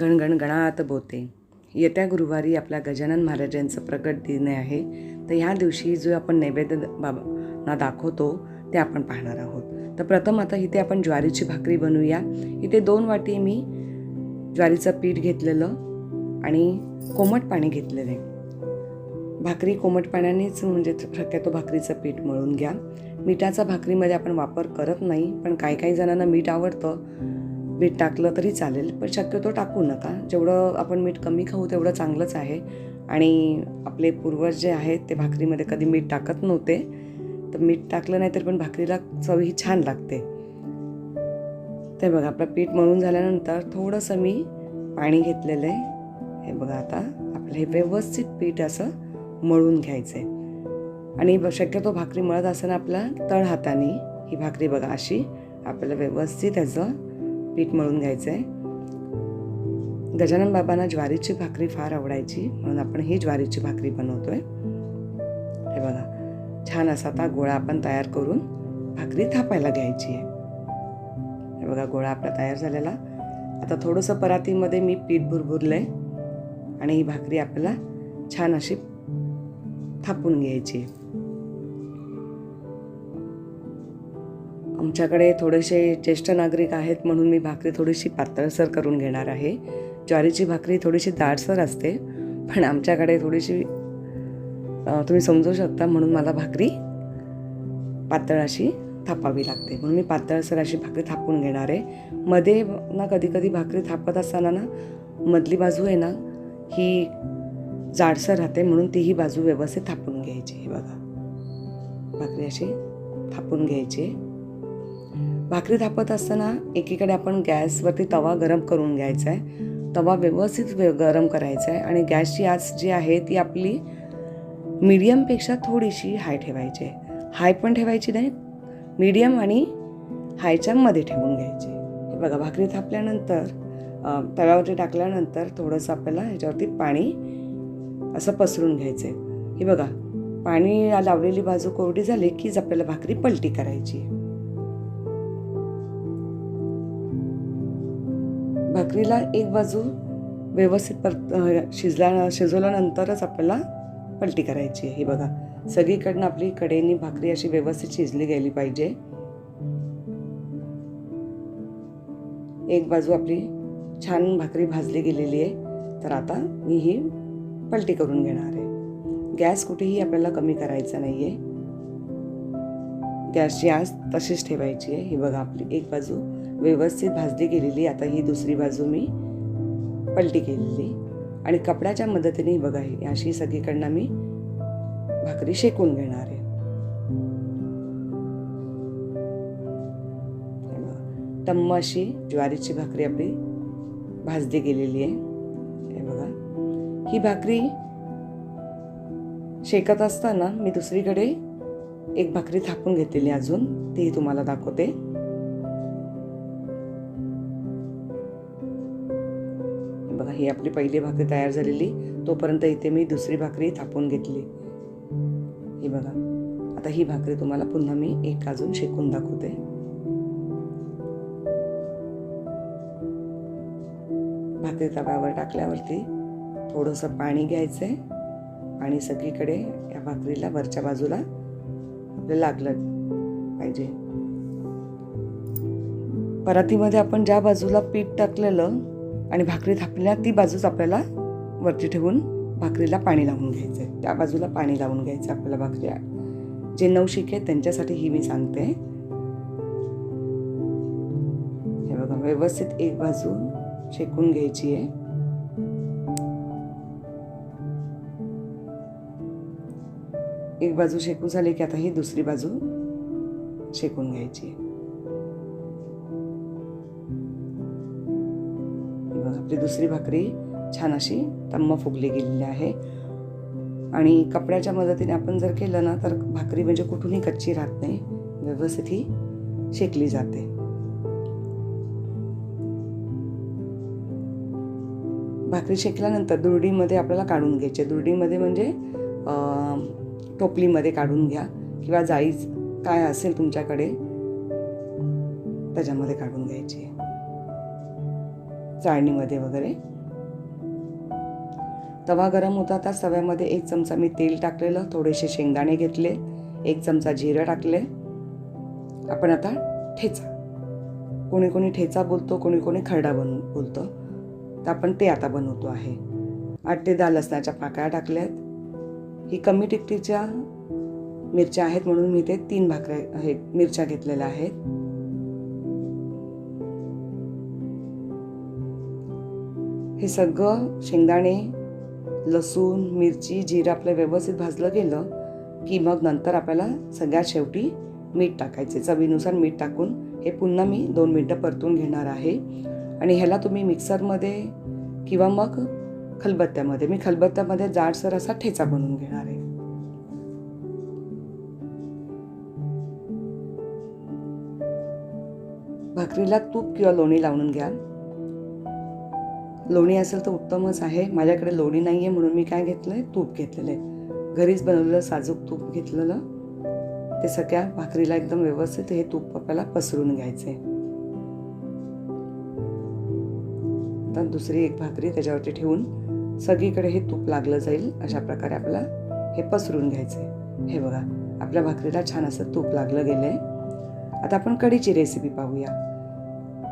गणगण गणात बोते. येत्या गुरुवारी आपल्या गजानन महाराजांचं प्रगट दिन आहे. तर ह्या दिवशी जो आपण नैवेद्य बाबांना दाखवतो ते आपण पाहणार आहोत. तर प्रथम आता इथे आपण ज्वारीची भाकरी बनवूया. इथे दोन वाटी मी ज्वारीचं पीठ घेतलेलं आणि कोमट पाणी घेतलेलं आहे. भाकरी कोमट पाण्यानेच म्हणजे शक्यतो भाकरीचं पीठ मळून घ्या. मिठाचा भाकरीमध्ये आपण वापर करत नाही पण काही काही जणांना मीठ आवडतं. मीठ टाकलं तरी चालेल पण शक्यतो टाकू नका. जेवढं आपण मीठ कमी खाऊ तेवढं चांगलंच आहे. आणि आपले पूर्वज जे आहेत ते भाकरीमध्ये कधी मीठ टाकत नव्हते. तर मीठ टाकलं नाही तर पण भाकरीला चव ही छान लागते. ते बघा आपलं पीठ मळून झाल्यानंतर थोडंसं मी पाणी घेतलेलं आहे. हे बघा आता आपलं हे व्यवस्थित पीठ असं मळून घ्यायचं आहे आणि ब- शक्यतो भाकरी मळत असताना आपला तळ हाताने ही भाकरी बघा अशी आपल्याला व्यवस्थित याचं पीठ मळून घ्यायचं आहे गजानन बाबांना ज्वारीची भाकरी फार आवडायची म्हणून आपण ही ज्वारीची भाकरी बनवतोय. हे बघा छान असा आता गोळा आपण तयार करून भाकरी थापायला घ्यायची आहे. हे बघा गोळा आपला तयार झालेला. आता थोडंसं परातीमध्ये मी पीठ भुरभुरलं आहे आणि ही भाकरी आपल्याला छान अशी थापून घ्यायची आहे. आमच्याकडे थोडेसे ज्येष्ठ नागरिक आहेत म्हणून मी भाकरी थोडीशी पातळसर करून घेणार आहे. ज्वारीची भाकरी थोडीशी दाडसर असते पण आमच्याकडे थोडीशी तुम्ही समजू शकता म्हणून मला भाकरी पातळ अशी थापावी लागते. म्हणून मी पातळसर अशी भाकरी थापून घेणार आहे. मध्ये ना कधी कधी भाकरी थापत असताना ना मधली बाजू आहे ना ही जाडसर राहते म्हणून तीही बाजू व्यवस्थित थापून घ्यायची. हे बघा. भाकरी अशी थापून घ्यायची. भाकरी थापत असताना एकीकडे आपण गॅसवरती तवा गरम करून घ्यायचा आहे तवा व्यवस्थित गरम करायचा आहे आणि गॅसची आच जी आहे ती आपली मीडियमपेक्षा थोडीशी हाय ठेवायची आहे. हाय पण ठेवायची नाही मीडियम आणि हायच्या मध्ये ठेवून घ्यायची हे बघा भाकरी थापल्यानंतर तव्यावरती टाकल्यानंतर थोडंसं आपल्याला ह्याच्यावरती पाणी असं पसरून घ्यायचं आहे हे बघा पाणी लावलेली बाजू कोरडी झाली कीच आपल्याला भाकरी पलटी करायची आहे. भाकरीला एक बाजू व्यवस्थित परत शिजला शिजल्या शिजवल्यानंतरच आपल्याला पलटी करायची आहे. ही बघा सगळीकडनं आपली कडेनी भाकरी अशी व्यवस्थित शिजली गेली पाहिजे. एक बाजू आपली छान भाकरी भाजली गेलेली आहे. तर आता मी ही पलटी करून घेणार आहे. गॅस कुठेही आपल्याला कमी करायचा नाही आहे गॅसची आस तशीच ठेवायची आहे. ही बघा आपली एक बाजू व्यवस्थित भाजली गेलेली आता ही दुसरी बाजू मी पलटी केलेली. आणि कपड्याच्या मदतीने बघा ही अशी सगळीकडनं मी भाकरी शेकून घेणार आहे. हे बघा. अशी ज्वारीची भाकरी आपली भाजली गेलेली आहे. हे बघा. ही भाकरी शेकत असताना मी दुसरीकडे एक भाकरी थापून घेतलेली अजून तीही तुम्हाला दाखवते. ही आपली पहिली भाकरी तयार झालेली. तोपर्यंत इथे मी दुसरी भाकरी थापून घेतली. ही बघा. आता ही भाकरी तुम्हाला पुन्हा मी एक अजून शेकून दाखवते. भाकरी तव्यावर टाकल्यावरती थोडंसं पाणी घ्यायचं आहे आणि सगळीकडे या भाकरीला वरच्या बाजूला आपलं लागलं पाहिजे. परातीमध्ये आपण ज्या बाजूला पीठ टाकलेलं आणि भाकरी थापल्या ती बाजूच आपल्याला वरती ठेवून भाकरीला पाणी लावून घ्यायचं आहे त्या बाजूला पाणी लावून घ्यायचं आपल्याला भाकरी जे नवशिक आहेत त्यांच्यासाठी ही मी सांगते. हे बघा व्यवस्थित एक बाजू शेकून घ्यायची आहे. एक बाजू शेकून झाली की आता ही दुसरी बाजू शेकून घ्यायची आहे. आपली दुसरी भाकरी छान अशी तम्म फुगली गेलेली आहे. आणि कपड्याच्या मदतीने आपण जर केलं ना तर भाकरी म्हणजे कुठूनही कच्ची राहत नाही व्यवस्थित ही शेकली जाते. भाकरी शेकल्यानंतर दुरडीमध्ये आपल्याला काढून घ्यायचे. दुरडीमध्ये म्हणजे टोपलीमध्ये काढून घ्या किंवा जाळी काय असेल तुमच्याकडे त्याच्यामध्ये काढून घ्यायची. चाळणीमध्ये वगैरे. तवा गरम होता त्या तव्यामध्ये एक चमचा मी तेल टाकलेलं थोडेसे शेंगदाणे घेतले एक चमचा जिरं टाकले. आपण आता ठेचा. कोणी कोणी ठेचा बोलतो कोणी कोणी खरडा बन बोलतो. तर आपण ते आता बनवतो आहे. आठ ते दहा लसणाच्या पाकळ्या टाकल्यात. ही कमी टिकटीच्या मिरच्या आहेत म्हणून मी ते तीन भाकऱ्या हे मिरच्या घेतलेल्या आहेत. हे सगळं शेंगदाणे लसूण मिरची जिरं आपलं व्यवस्थित भाजलं गेलं की मग नंतर आपल्याला सगळ्यात शेवटी मीठ टाकायचे. चवीनुसार मीठ टाकून हे पुन्हा मी दोन मिनटं परतून घेणार आहे. आणि ह्याला तुम्ही मिक्सरमध्ये किंवा मग खलबत्त्यामध्ये मी खलबत्त्यामध्ये जाडसर असा ठेचा बनवून घेणार आहे. भाकरीला तूप किंवा लोणी लावून घ्या लोणी असेल तर उत्तमच आहे. माझ्याकडे लोणी नाही आहे म्हणून मी काय घेतलं आहे तूप घेतलेलं आहे घरीच बनवलेलं साजूक तूप घेतलेलं. ते सगळ्या भाकरीला एकदम व्यवस्थित हे तूप आपल्याला पसरून घ्यायचे तर दुसरी एक भाकरी त्याच्यावरती ठेवून सगळीकडे हे तूप लागलं जाईल. अशा प्रकारे आपल्याला हे पसरून घ्यायचे हे बघा आपल्या भाकरीला छान असं तूप लागलं गेलं आहे आता आपण कढीची रेसिपी पाहूया.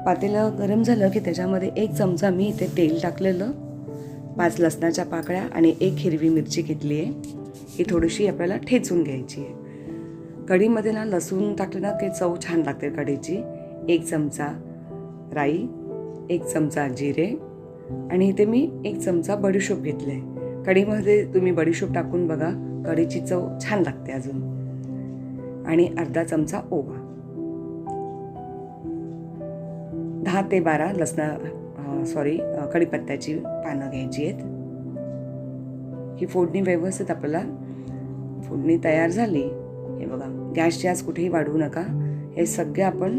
पातेलं गरम झालं की त्याच्यामध्ये एक चमचा मी इथे तेल टाकलेलं पाच लसणाच्या पाकळ्या आणि एक हिरवी मिरची घेतली आहे. ही थोडीशी आपल्याला ठेचून घ्यायची आहे. कढीमध्ये ना लसूण टाकलं ना की चव छान लागते कढीची. एक चमचा राई एक चमचा जिरे आणि इथे मी एक चमचा बडीशोप घेतलं आहे. कढीमध्ये तुम्ही बडीशोप टाकून बघा कढीची चव छान लागते अजून. आणि अर्धा चमचा ओवा. दहा ते बारा लसणा सॉरी कढीपत्त्याची पानं घ्यायची आहेत. ही फोडणी व्यवस्थित आपल्याला फोडणी तयार झाली. हे बघा गॅस आज कुठेही वाढवू नका. हे सगळे आपण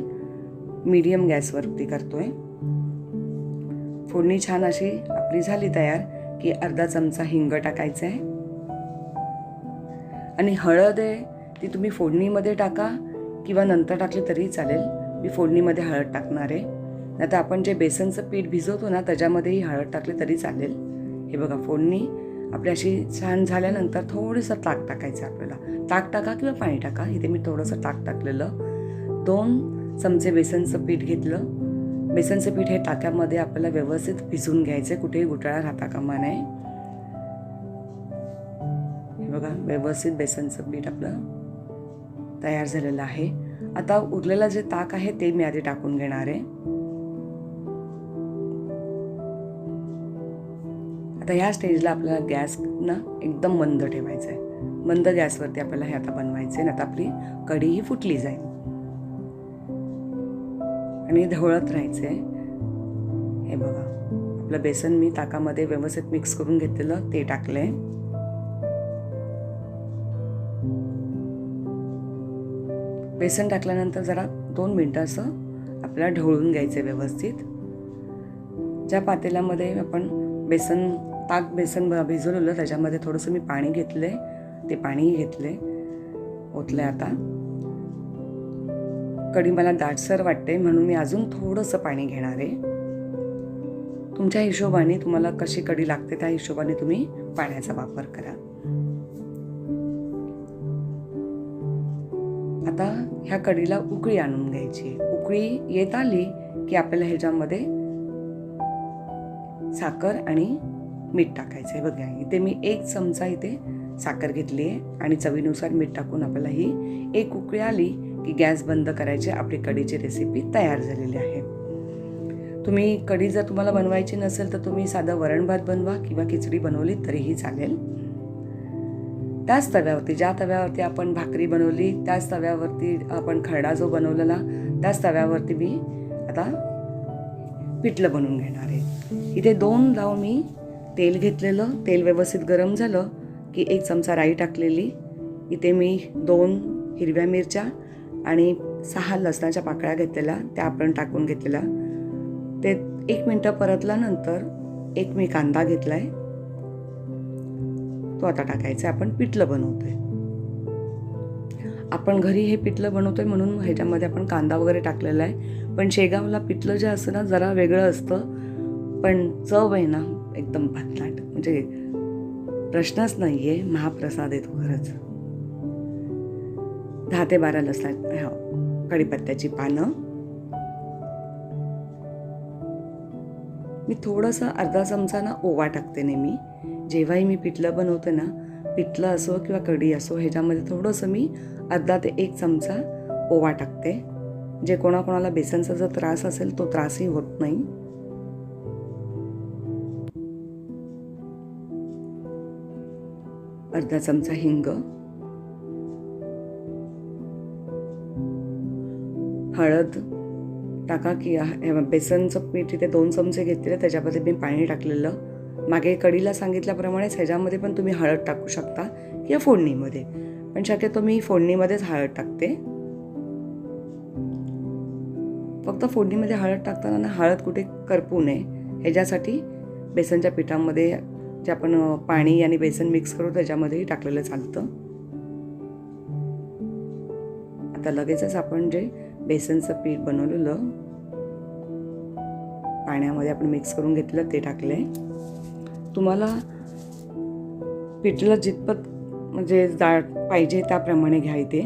मीडियम गॅसवरती करतोय. फोडणी छान अशी आपली झाली तयार की अर्धा चमचा हिंग टाकायचं आहे. आणि हळद आहे ती तुम्ही फोडणीमध्ये टाका किंवा नंतर टाकली तरी चालेल. मी फोडणीमध्ये हळद टाकणार आहे. आता आपण जे बेसनचं पीठ भिजवतो ना त्याच्यामध्येही हळद टाकली तरी चालेल. हे बघा फोडणी आपली अशी छान झाल्यानंतर थोडंसं ताक टाकायचं आपल्याला. ताक टाका किंवा पाणी टाका इथे मी थोडंसं ताक टाकलेलं. दोन चमचे बेसनचं पीठ घेतलं. बेसनचं पीठ हे टाक्यामध्ये आपल्याला व्यवस्थित भिजवून घ्यायचं कुठेही गुटाळा राहता कामा नये. हे बघा व्यवस्थित बेसनचं पीठ आपलं तयार झालेलं आहे. आता उरलेलं जे ताक आहे ते मी आधी टाकून घेणार आहे. आता ह्या स्टेजला आपल्याला गॅस ना एकदम मंद ठेवायचा आहे मंद गॅसवरती आपल्याला हे आता बनवायचं आहे आता आपली कढी ही फुटली जाईल. आणि ढवळत राहायचं आहे हे बघा आपलं बेसन मी ताकामध्ये व्यवस्थित मिक्स करून घेतलेलं ते टाकलंय. बेसन टाकल्यानंतर जरा दोन मिनटं असं आपल्याला ढवळून घ्यायचं व्यवस्थित. ज्या पातेल्यामध्ये आपण बेसन ताक बेसन भिजवलेलं त्याच्यामध्ये थोडंसं मी पाणी घेतले ते पाणीही घेतले ओतले आता. कढी मला दाटसर वाटते म्हणून मी अजून थोडंसं पाणी घेणार आहे. तुमच्या हिशोबाने तुम्हाला कशी कढी लागते त्या हिशोबाने तुम्ही पाण्याचा वापर करा. आता ह्या कढीला उकळी आणून घ्यायची. उकळी येत आली की आपल्याला ह्याच्यामध्ये साखर आणि मीठ टाकायचं आहे बघा इथे मी एक चमचा इथे साखर घेतली आहे आणि चवीनुसार मीठ टाकून आपल्याला ही एक उकळी आली की गॅस बंद करायची. आपली कढीची रेसिपी तयार झालेली आहे. तुम्ही कढी जर तुम्हाला बनवायची नसेल तर तुम्ही साधं वरण भात बनवा किंवा खिचडी बनवली तरीही चालेल. त्याच तव्यावरती ज्या तव्यावरती आपण भाकरी बनवली त्याच तव्यावरती आपण खरडा जो बनवलेला त्याच तव्यावरती मी आता पिठलं बनवून घेणार आहे. इथे दोन लाव मी तेल घेतलेलं तेल व्यवस्थित गरम झालं की एक चमचा राई टाकलेली. इथे मी दोन हिरव्या मिरच्या आणि सहा लसणाच्या पाकळ्या घेतलेल्या त्या आपण टाकून घेतलेल्या. ते एक मिनटं परतल्यानंतर एक मी कांदा घेतला आहे तो आता टाकायचा आपण पिठलं बनवतोय. आपण घरी हे पिठलं बनवतोय म्हणून ह्याच्यामध्ये आपण कांदा वगैरे टाकलेला आहे. पण शेगावला पिठलं जे असतं ना जरा वेगळं असतं. पण चव आहे ना एकदम भन्नाट. म्हणजे प्रश्नच नाही आहे महाप्रसाद आहे तो खरंच. दहा ते बारा लसला हो कढीपत्त्याची पानं. मी थोडंसं अर्धा चमचा ना ओवा टाकते नेहमी. जेव्हाही मी पिठलं बनवते ना पिठलं असो किंवा कढी असो ह्याच्यामध्ये थोडंसं मी अर्धा ते एक चमचा ओवा टाकते. जे कोणाकोणाला बेसनचा जर त्रास असेल तो त्रासही होत नाही. अर्धा चमचा हिंग. हळद टाका की बेसनचं पीठ इथे दोन चमचे घेतलेले त्याच्यामध्ये मी पाणी टाकलेलं. मागे कडीला सांगितल्याप्रमाणेच ह्याच्यामध्ये पण तुम्ही हळद टाकू शकता किंवा फोडणीमध्ये. पण शक्यतो मी फोडणीमध्येच हळद टाकते. फक्त फोडणीमध्ये हळद टाकताना ना हळद कुठे करपू नये. ह्याच्यासाठी बेसनच्या पिठामध्ये जे आपण पाणी आणि बेसन मिक्स करू त्याच्यामध्येही टाकलेलं चालतं. आता लगेचच आपण जे बेसनचं पीठ बनवलेलं पाण्यामध्ये आपण मिक्स करून घेतलं ते टाकले तुम्हाला पिठलं जितपत म्हणजे जाड पाहिजे त्याप्रमाणे घ्या इथे.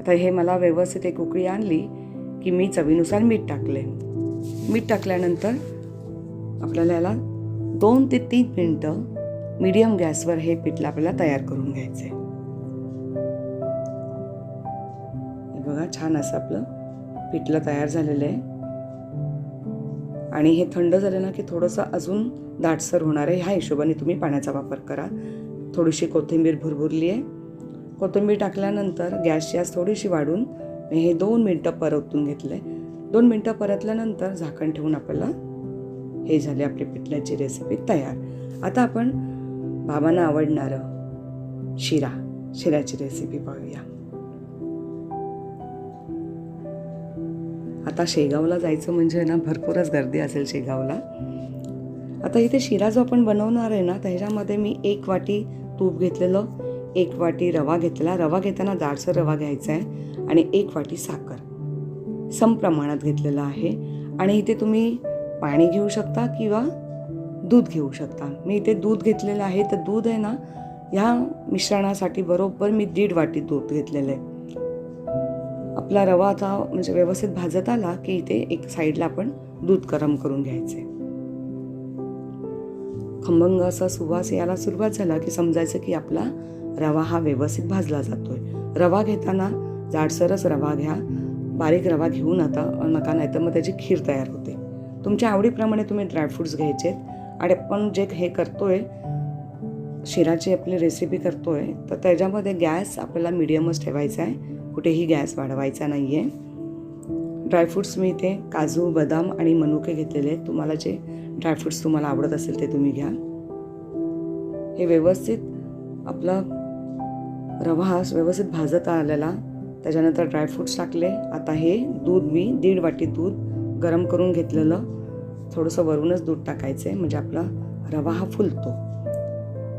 आता हे मला व्यवस्थित एक उकळी आणली की मी चवीनुसार मीठ टाकले मीठ टाकल्यानंतर आपल्याला याला दोन ते तीन मिनटं मीडियम गॅसवर हे पिठलं आपल्याला तयार करून घ्यायचं आहे हे बघा छान असं आपलं पिठलं तयार झालेलं आहे. आणि हे थंड झालं ना की थोडंसं अजून दाटसर होणार आहे. ह्या हिशोबाने तुम्ही पाण्याचा वापर करा. थोडीशी कोथिंबीर भुरभुरली आहे. कोथिंबीर टाकल्यानंतर गॅसची आज थोडीशी वाढून मी हे दोन मिनटं परतून आहे दोन मिनटं परतल्यानंतर झाकण ठेवून आपल्याला हे झाले आपली पिठल्याची रेसिपी तयार. आता आपण बाबांना आवडणारं शिरा शिऱ्याची रेसिपी पाहूया. आता शेगावला जायचं म्हणजे ना भरपूरच गर्दी असेल शेगावला. आता इथे शिरा जो आपण बनवणार आहे ना त्याच्यामध्ये मी एक वाटी तूप घेतलेलं एक वाटी रवा घेतलेला. रवा घेताना जाडसर रवा घ्यायचा आहे आणि एक वाटी साखर. सम प्रमाणात घेतलेलं आहे. आणि इथे तुम्ही पाणी घेऊ शकता किंवा दूध घेऊ शकता. मी इथे दूध घेतलेलं आहे. तर दूध आहे ना ह्या मिश्रणासाठी बरोबर मी दीड वाटी दूध घेतलेलं आहे. आपला रवा आता म्हणजे व्यवस्थित भाजत आला की इथे एक साईडला आपण दूध गरम करून घ्यायचे. खंभंग असा सुवास यायला सुरुवात झाला की समजायचं की आपला रवा हा व्यवस्थित भाजला जातोय. रवा घेताना जाडसरच रवा घ्या. बारीक रवा घेऊ नका नका नाही तर मग त्याची खीर तयार होते. तुमच्या आवडीप्रमाणे तुम्ही ड्रायफ्रुट्स घ्यायचे आणि आपण जे हे करतो आहे शिराची आपली रेसिपी करतो आहे तर त्याच्यामध्ये गॅस आपल्याला मिडियमच ठेवायचा आहे. कुठेही गॅस वाढवायचा नाही आहे ड्रायफ्रुट्स मी इथे काजू बदाम आणि मनुके घेतलेले आहेत. तुम्हाला जे ड्रायफ्रुट्स तुम्हाला आवडत असेल ते तुम्ही घ्या. हे व्यवस्थित आपला रवा हा व्यवस्थित भाजत आलेला. त्याच्यानंतर ड्रायफ्रुट्स टाकले. आता हे दूध मी दीड वाटी दूध गरम करून घेतलेलं थोडंसं वरूनच दूध टाकायचं आहे. म्हणजे आपला रवा हा फुलतो.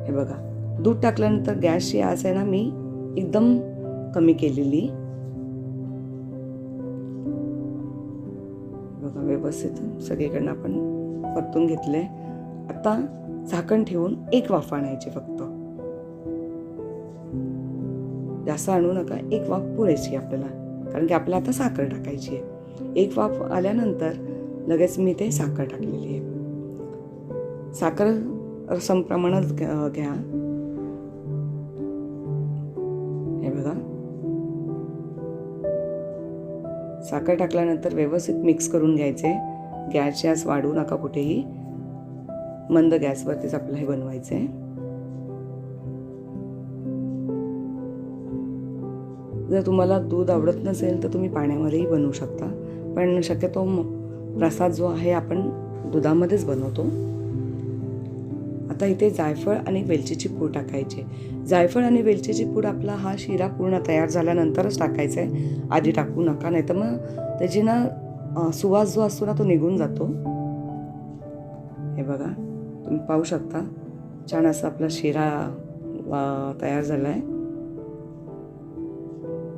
हे बघा दूध टाकल्यानंतर गॅसची आस आहे ना मी एकदम कमी केलेली. बघा व्यवस्थित सगळीकडनं आपण परतून घेतले. आता झाकण ठेवून एक वाफ आणायची फक्त. जास्त आणू नका एक वाफ पुरेशी आपल्याला. कारण की आपल्याला आता साखर टाकायची आहे. एक वाफ आल्यानंतर लगेच मी ते साखर टाकलेली आहे. साखर समप्रमाणात घ्या घ्या. हे बघा. साखर टाकल्यानंतर व्यवस्थित मिक्स करून घ्यायचे. गॅस गॅस वाढवू नका कुठेही. मंद गॅसवरतीच आपलं हे बनवायचं आहे जर तुम्हाला दूध आवडत नसेल तर तुम्ही पाण्यामध्येही बनवू शकता. पण शक्यतो प्रसाद जो आहे आपण दुधामध्येच बनवतो. आता इथे जायफळ आणि वेलचीची पूड टाकायची. जायफळ आणि वेलचीची पूड आपला हा शिरा पूर्ण तयार झाल्यानंतरच टाकायचा आहे आधी टाकू नका नाही तर मग त्याची ना सुवास जो असतो ना तो निघून जातो. हे बघा तुम्ही पाहू शकता. छान असा आपला शिरा तयार झाला आहे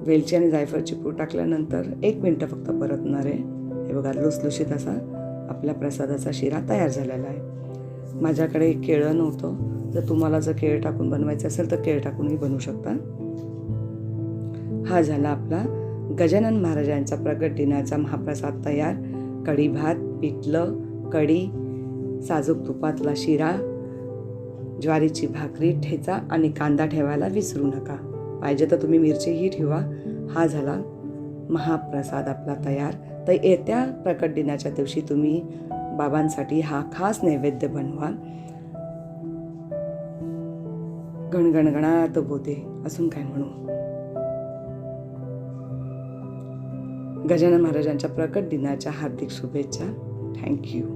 वेलची आणि जायफळची पूड टाकल्यानंतर एक मिनटं फक्त परतणार. आहे हे बघा लुसलुशीत असा आपल्या प्रसादाचा शिरा तयार झालेला आहे. माझ्याकडे केळं नव्हतं. जर तुम्हाला जर केळ टाकून बनवायचं असेल तर केळ टाकूनही बनवू शकता. हा झाला आपला गजानन महाराजांचा प्रगट दिनाचा महाप्रसाद तयार. कढी भात पिठलं कढी साजूक तुपातला शिरा ज्वारीची भाकरी ठेचा आणि कांदा ठेवायला विसरू नका. पाहिजे तर तुम्ही मिरचीही ठेवा. हा झाला महाप्रसाद आपला तयार. तर येत्या प्रकट दिनाच्या दिवशी तुम्ही बाबांसाठी हा खास नैवेद्य बनवा. गणगणगणात बोते असून काय म्हणू? गजानन महाराजांच्या प्रकट दिनाच्या हार्दिक शुभेच्छा. थँक्यू